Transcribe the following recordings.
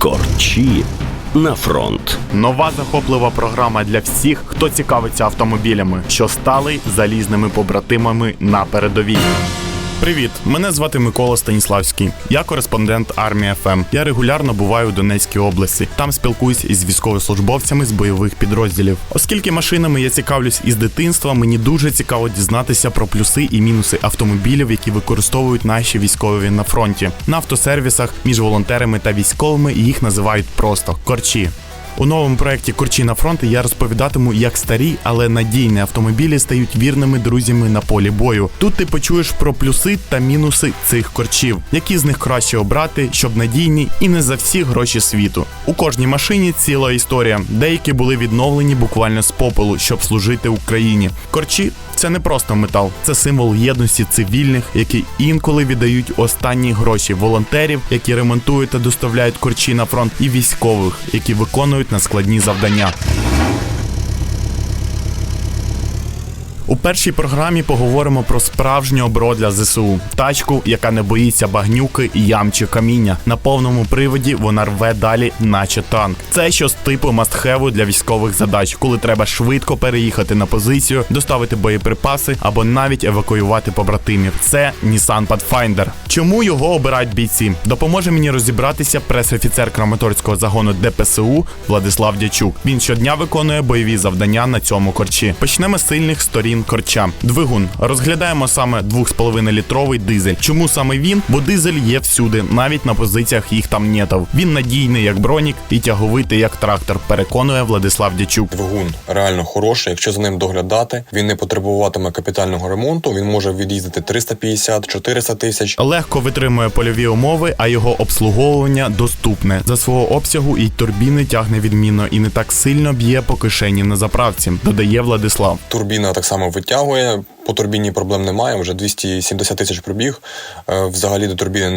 Корчі на фронт. Нова захоплива програма для всіх, хто цікавиться автомобілями, що стали залізними побратимами на передовій. Привіт, мене звати Микола Станіславський. Я кореспондент армії ФМ. Я регулярно буваю у Донецькій області. Там спілкуюсь із військовослужбовцями з бойових підрозділів. Оскільки машинами я цікавлюсь із дитинства, мені дуже цікаво дізнатися про плюси і мінуси автомобілів, які використовують наші військові на фронті. На автосервісах між волонтерами та військовими їх називають просто корчі. У новому проєкті Корчі на фронт я розповідатиму, як старі, але надійні автомобілі стають вірними друзями на полі бою. Тут ти почуєш про плюси та мінуси цих корчів, які з них краще обрати, щоб надійні і не за всі гроші світу. У кожній машині ціла історія. Деякі були відновлені буквально з попелу, щоб служити Україні. Корчі це не просто метал, це символ єдності цивільних, які інколи віддають останні гроші волонтерів, які ремонтують та доставляють корчі на фронт, і військових, які виконують на складні завдання. У першій програмі поговоримо про справжнє обро для ЗСУ. Тачку, яка не боїться багнюки, ям чи каміння. На повному приводі вона рве далі, наче танк. Це щось типу мастхеву для військових задач, коли треба швидко переїхати на позицію, доставити боєприпаси або навіть евакуювати побратимів. Це Nissan Pathfinder. Чому його обирають бійці? Допоможе мені розібратися прес-офіцер Краматорського загону ДПСУ Владислав Дячук. Він щодня виконує бойові завдання на цьому корчі. Почнемо з сильних сторін корча. Двигун. Розглядаємо саме 2,5 літровий дизель. Чому саме він? Бо дизель є всюди, навіть на позиціях їх там нетов. Він надійний як бронік і тяговитий як трактор. Переконує Владислав Дячук. Двигун реально хороший. Якщо за ним доглядати, він не потребуватиме капітального ремонту. Він може від'їздити 350-400 тисяч. Легко витримує польові умови, а його обслуговування доступне. За свого обсягу і турбіни тягне відмінно і не так сильно б'є по кишені на заправці, додає Владислав. Турбіна так само витягує. По турбіні проблем немає. Вже 270 тисяч пробіг. Е, Взагалі до турбіни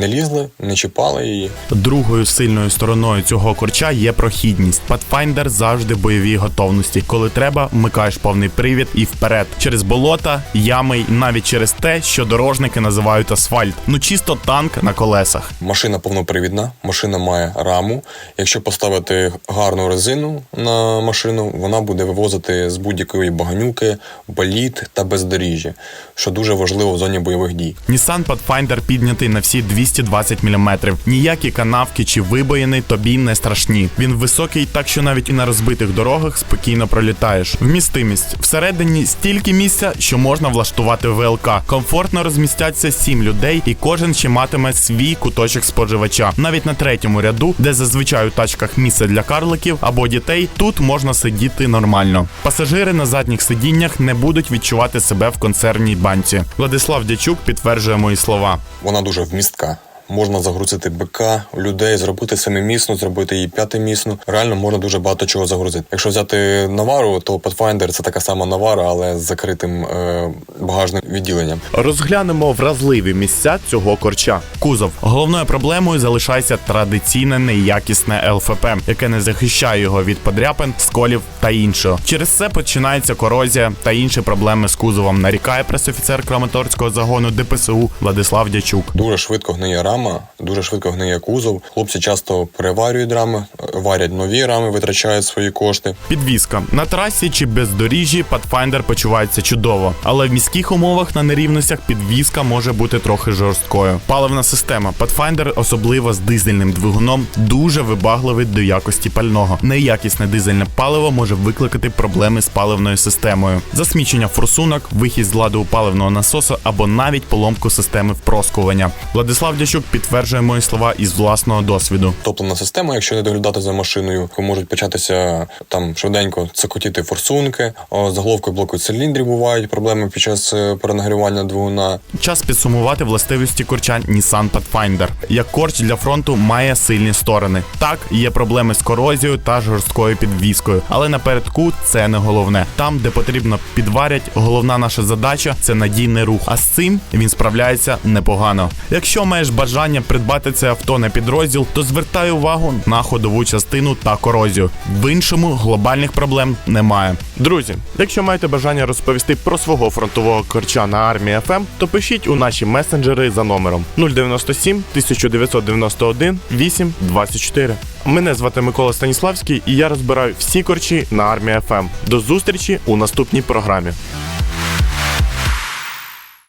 не лізли, не чіпали її. Другою сильною стороною цього корча є прохідність. Pathfinder завжди в бойовій готовності. Коли треба, вмикаєш повний привід і вперед. Через болота, ями, й навіть через те, що дорожники називають асфальт. Ну чисто танк на колесах. Машина повнопривідна, машина має раму. Якщо поставити гарну резину на машину, вона буде вивозити з будь-якої баганюки, боліт та бездоріжжя, що дуже важливо в зоні бойових дій. Nissan Pathfinder піднятий на всі 220 мм. Ніякі канавки чи вибоїни тобі не страшні. Він високий, так що навіть і на розбитих дорогах спокійно пролітаєш. Вмістимість всередині стільки місця, що можна влаштувати ВЛК. Комфортно розмістяться 7 людей, і кожен ще матиме свій куточок споживача. Навіть на третьому ряду, де зазвичай у тачках місце для карликів або дітей, тут можна сидіти нормально. Пасажири на задніх сидіннях не будуть відчувати себе в концерній банці. Владислав Дячук підтверджує мої слова. Вона дуже вмістка. Можна загрузити БК, людей, зробити семимісну, зробити її п'ятимісну. Реально можна дуже багато чого загрузити. Якщо взяти Навару, то Pathfinder це така сама Навара, але з закритим е, багажним відділенням. Розглянемо вразливі місця цього корча. Кузов головною проблемою залишається традиційне неякісне ЛФП, яке не захищає його від подряпин, сколів та іншого. Через це починається корозія та інші проблеми з кузовом. Нарікає пресофіцер Краматорського загону ДПСУ Владислав Дячук. Дуже швидко гниє рама, дуже швидко гниє кузов. Хлопці часто переварюють рами, варять нові рами, витрачають свої кошти. Підвізка на трасі чи бездоріжжі Pathfinder почувається чудово, але в міських умовах на нерівностях підвізка може бути трохи жорсткою. Паливна система Pathfinder, особливо з дизельним двигуном, дуже вибагливий до якості пального. Неякісне дизельне паливо може викликати проблеми з паливною системою, засмічення форсунок, вихід з ладу паливного насосу або навіть поломку системи впроскування. Владислав Дячук підтверджує мої слова із власного досвіду. Топлена система, якщо не доглядати за машиною, можуть початися там швиденько цокотіти форсунки, о, заголовкою блоку циліндрів бувають проблеми під час е, перенагрівання двигуна. Час підсумувати властивості корча Nissan Pathfinder. Як корч для фронту має сильні сторони. Так, є проблеми з корозією та жорсткою підвіскою, але напередку це не головне. Там, де потрібно підварять, головна наша задача це надійний рух. А з цим він справляється непогано. Якщо маєш бажання бажання придбати це авто на підрозділ, то звертаю увагу на ходову частину та корозію. В іншому глобальних проблем немає. Друзі, якщо маєте бажання розповісти про свого фронтового корча на армії ФМ, то пишіть у наші месенджери за номером 097 1991 8 24. Мене звати Микола Станіславський, і я розбираю всі корчі на армії ФМ. До зустрічі у наступній програмі.